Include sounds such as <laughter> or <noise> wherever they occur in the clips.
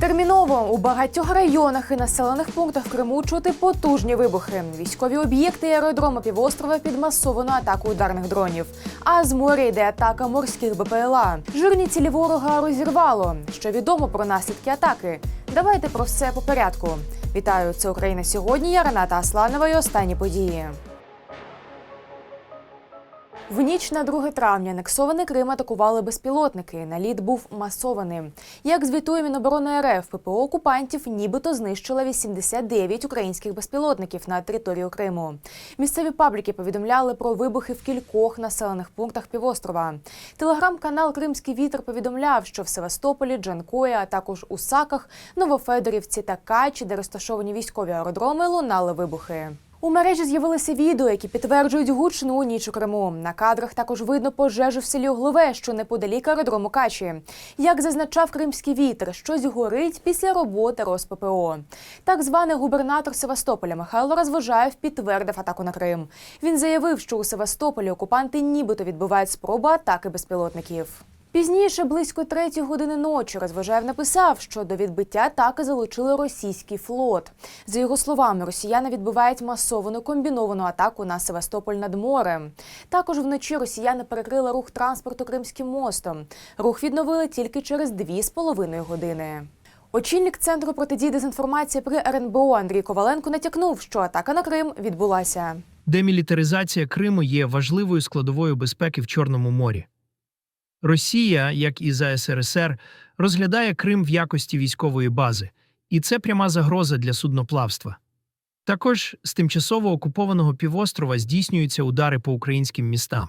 Терміново у багатьох районах і населених пунктах Криму чути потужні вибухи. Військові об'єкти і аеродроми півострова під масовану атаку ударних дронів. А з моря йде атака морських БПЛА. Жирні цілі ворога розірвало. Що відомо про наслідки атаки? Давайте про все по порядку. Вітаю, це Україна сьогодні. Я Рената Асланова і останні події. В ніч на 2 травня анексований Крим атакували безпілотники. Наліт був масованим. Як звітує Міноборони РФ, ППО окупантів нібито знищила 89 українських безпілотників на територію Криму. Місцеві пабліки повідомляли про вибухи в кількох населених пунктах півострова. Телеграм-канал Кримський вітер повідомляв, що в Севастополі, Джанкої, а також у Саках, Новофедорівці та Качі, де розташовані військові аеродроми, лунали вибухи. У мережі з'явилися відео, які підтверджують гучну ніч у Криму. На кадрах також видно пожежу в селі Углове, що неподалік аеродрому Качі. Як зазначав кримський вітер, щось горить після роботи РосППО. Так званий губернатор Севастополя Михайло Розвожаєв підтвердив атаку на Крим. Він заявив, що у Севастополі окупанти нібито відбувають спроби атаки безпілотників. Пізніше, близько третьої години ночі, Розважаєв написав, що до відбиття атаки залучили російський флот. За його словами, росіяни відбивають масовану комбіновану атаку на Севастополь над морем. Також вночі росіяни перекрили рух транспорту Кримським мостом. Рух відновили тільки через дві з половиною години. Очільник центру протидії дезінформації при РНБО Андрій Коваленко натякнув, що атака на Крим відбулася. Демілітаризація Криму є важливою складовою безпеки в Чорному морі. Росія, як і за СРСР, розглядає Крим в якості військової бази, і це пряма загроза для судноплавства. Також з тимчасово окупованого півострова здійснюються удари по українським містам.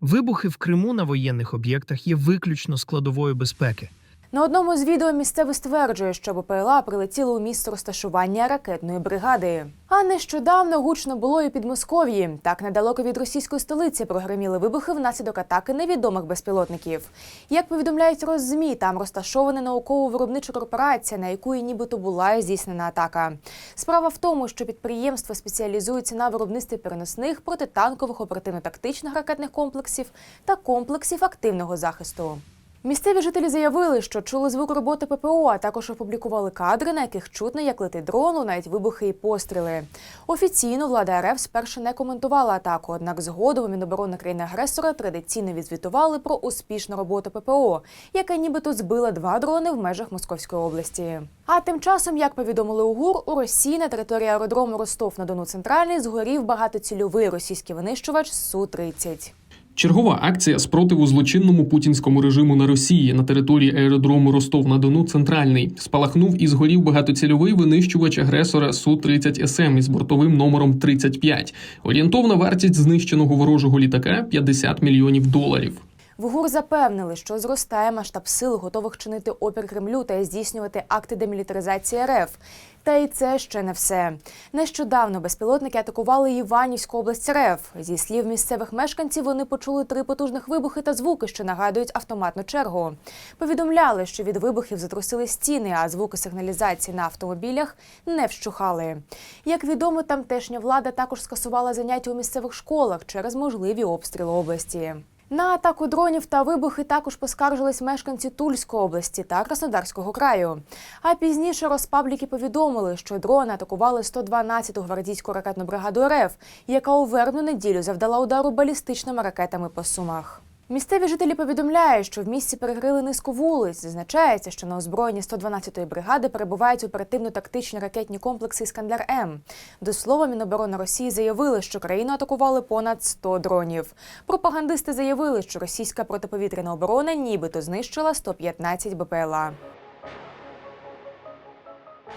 Вибухи в Криму на воєнних об'єктах є виключно складовою безпеки. На одному з відео місцевий стверджує, що БПЛА прилетіло у місце розташування ракетної бригади. А нещодавно гучно було і Підмосков'ї. Так недалеко від російської столиці прогреміли вибухи внаслідок атаки невідомих безпілотників. Як повідомляють Роззмі, там розташована науково-виробнича корпорація, на яку і нібито була здійснена атака. Справа в тому, що підприємство спеціалізується на виробництві переносних протитанкових оперативно-тактичних ракетних комплексів та комплексів активного захисту. Місцеві жителі заявили, що чули звук роботи ППО, а також опублікували кадри, на яких чутно, як летить дрон, лунають вибухи і постріли. Офіційно влада РФ спершу не коментувала атаку, однак згодом Міноборони країни-агресора традиційно відзвітували про успішну роботу ППО, яка нібито збила два дрони в межах Московської області. А тим часом, як повідомили у ГУР, у Росії на території аеродрому Ростов-на-Дону Центральний згорів багатоцільовий російський винищувач Су-30. Чергова акція спротиву злочинному путінському режиму на Росії на території аеродрому Ростов-на-Дону центральний спалахнув і згорів багатоцільовий винищувач агресора су 30 СМ із бортовим номером 35. Орієнтовна вартість знищеного ворожого літака 50 мільйонів доларів. В запевнили, що зростає масштаб сил, готових чинити опір Кремлю та здійснювати акти демілітаризації РФ. Та й це ще не все. Нещодавно безпілотники атакували Іванівську область РФ. Зі слів місцевих мешканців, вони почули три потужних вибухи та звуки, що нагадують автоматну чергу. Повідомляли, що від вибухів затрусили стіни, а звуки сигналізації на автомобілях не вщухали. Як відомо, тамтешня влада також скасувала заняття у місцевих школах через можливі обстріли області. На атаку дронів та вибухи також поскаржились мешканці Тульської області та Краснодарського краю. А пізніше розпабліки повідомили, що дрони атакували 112-ту гвардійську ракетну бригаду РФ, яка у вербну неділю завдала удару балістичними ракетами по сумах. Місцеві жителі повідомляють, що в місті перегрили низку вулиць. Зазначається, що на озброєнні 112-ї бригади перебувають оперативно-тактичні ракетні комплекси Іскандер М. До слова, Міноборони Росії заявили, що країну атакували понад 100 дронів. Пропагандисти заявили, що російська протиповітряна оборона нібито знищила 115 БПЛА.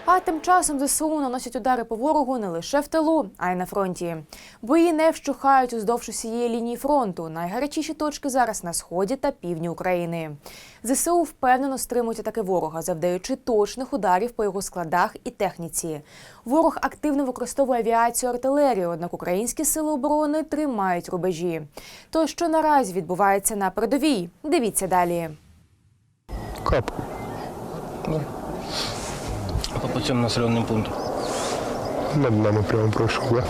А тим часом ЗСУ наносять удари по ворогу не лише в тилу, а й на фронті. Бої не вщухають уздовж усієї лінії фронту. Найгарячіші точки зараз на сході та півдні України. ЗСУ впевнено стримують атаки ворога, завдаючи точних ударів по його складах і техніці. Ворог активно використовує авіацію артилерію, однак українські сили оборони тримають рубежі. То що наразі відбувається на передовій? Дивіться далі. Кап. По путем населенным пунктам. Над нами прямо пройшов, да?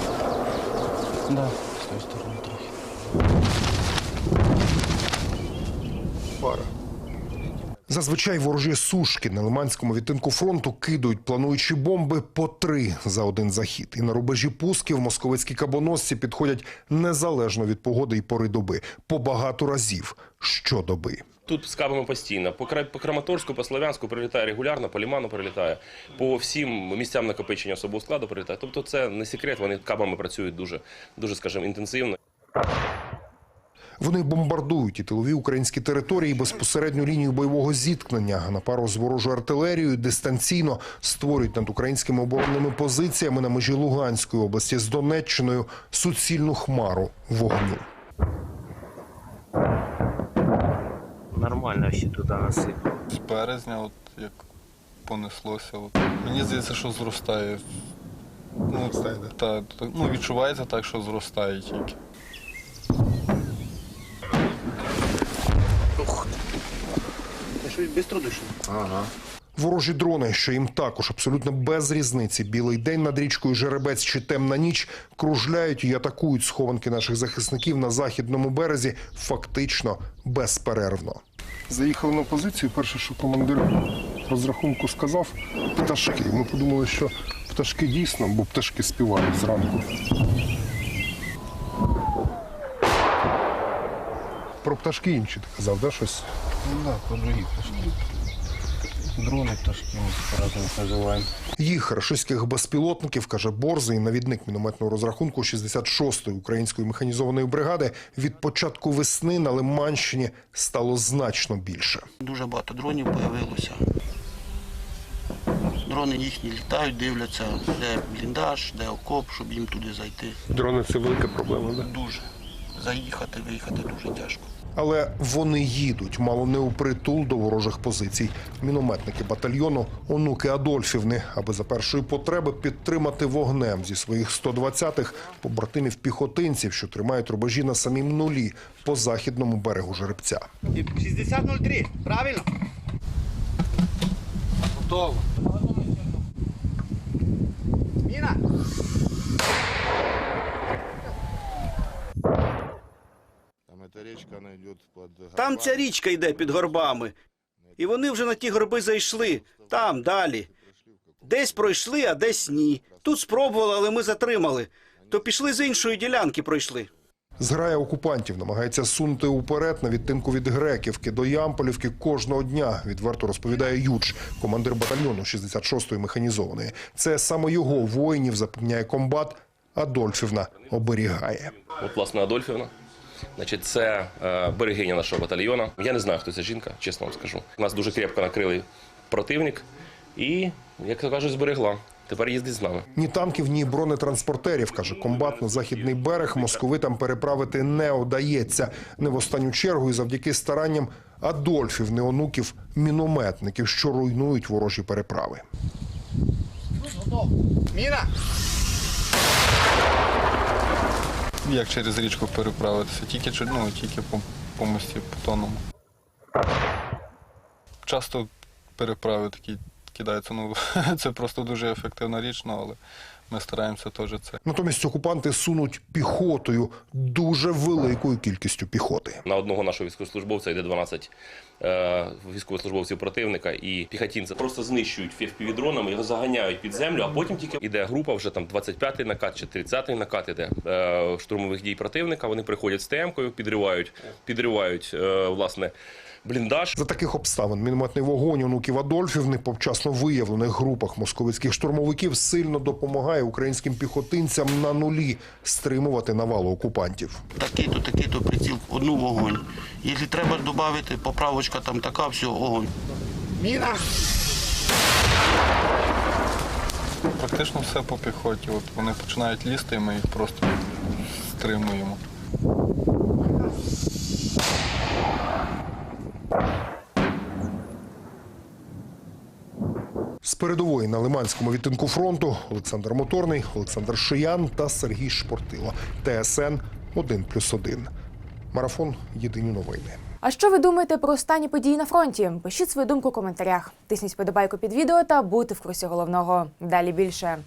Да, с той стороны трохи. Пара. Зазвичай ворожі сушки на Лиманському відтинку фронту кидають плануючі бомби по три за один захід. І на рубежі пусків московицькі кабоносці підходять незалежно від погоди і пори доби по багато разів щодоби. Тут з кабами постійно. По, по Краматорську, по Слов'янську прилітає регулярно, по Ліману прилітає, по всім місцям накопичення особового складу прилітає. Тобто це не секрет, вони кабами працюють дуже, дуже скажімо, інтенсивно. Вони бомбардують і тилові українські території безпосередню лінію бойового зіткнення. На пару з ворожою артилерією дистанційно створюють над українськими оборонними позиціями на межі Луганської області з Донеччиною суцільну хмару вогню. Нормально ще туди насипав. з березня, от як понеслося. От. Мені здається, що зростає. Ну, та, та, ну, відчувається так, що зростає тільки. Щось трудощів? душно. Ворожі дрони, що їм також абсолютно без різниці. Білий день над річкою Жеребець чи темна ніч кружляють і атакують схованки наших захисників на західному березі фактично безперервно. Заїхали на позицію. Перше, що командир розрахунку сказав, пташки. Ми подумали, що пташки дійсно, бо пташки співають зранку. Про пташки інші ти казав, да, щось? Ну да, про другі пташки. Дрони, пташки, ми по-разному їх називаємо. Їх рашистських безпілотників, каже Борзий, навідник мінометного розрахунку 66-ї української механізованої бригади, від початку весни на Лиманщині стало значно більше. Дуже багато дронів з'явилося. Дрони їхні літають, дивляться, де бліндаж, де окоп, щоб їм туди зайти. Дрони це велика проблема, да? Дуже. Заїхати, виїхати дуже тяжко. Але вони їдуть, мало не у притул до ворожих позицій. Мінометники батальйону онуки Адольфівни, аби за першої потреби підтримати вогнем зі своїх 120-х побратимів піхотинців, що тримають рубежі на самім нулі по західному берегу жеребця. 60.03, правильно? Готово. Міна! Там ця річка йде під горбами. І вони вже на ті горби зайшли. Там, далі. Десь пройшли, а десь ні. Тут спробували, але ми затримали. То пішли з іншої ділянки пройшли. Зграя окупантів намагається сунути уперед на відтинку від Греківки до Ямполівки кожного дня. Відверто розповідає Юч, командир батальйону 66-ї механізованої. Це саме його воїнів запевняє комбат. Адольфівна оберігає. От, власне, Адольфівна. Значить, це е, берегиня нашого батальйону. Я не знаю, хто ця жінка, чесно вам скажу. Нас дуже крепко накрили противник і, як то кажуть, зберегла. Тепер їздить з нами. Ні танків, ні бронетранспортерів, каже комбат на західний берег. Московитам переправити не удається. Не в останню чергу і завдяки старанням Адольфів, не онуків мінометників, що руйнують ворожі переправи. Міна! Як через річку переправитися? Тільки, ну, тільки по, по мості бетонному. Часто переправи такі кидаються. Ну, <laughs> це просто дуже ефективна річ, ну, але ми стараємося теж це. Натомість окупанти сунуть піхотою дуже великою кількістю піхоти. На одного нашого військовослужбовця йде 12 е, військовослужбовців противника і піхотинці просто знищують FPV-дронами, його заганяють під землю, а потім тільки йде група, вже там 25-й накат чи 30-й накат іде е, штурмових дій противника. Вони приходять з ТМ-кою, підривають, підривають е, власне бліндаж. За таких обставин мінометний вогонь онуків Адольфівни по вчасно виявлених групах московицьких штурмовиків сильно допомагає українським піхотинцям на нулі стримувати навалу окупантів. Такий-то, такий-то приціл, одну вогонь. Якщо треба додати, поправочка там така, все, огонь. Міна! Практично все по піхоті. От вони починають лізти, і ми їх просто стримуємо. Передової на Лиманському відтинку фронту Олександр Моторний, Олександр Шиян та Сергій Шпортило. ТСН 1+,1. Марафон Єдині новини. А що ви думаєте про останні події на фронті? Пишіть свою думку у коментарях. Тисніть подобайку під відео та будьте в курсі головного. Далі більше.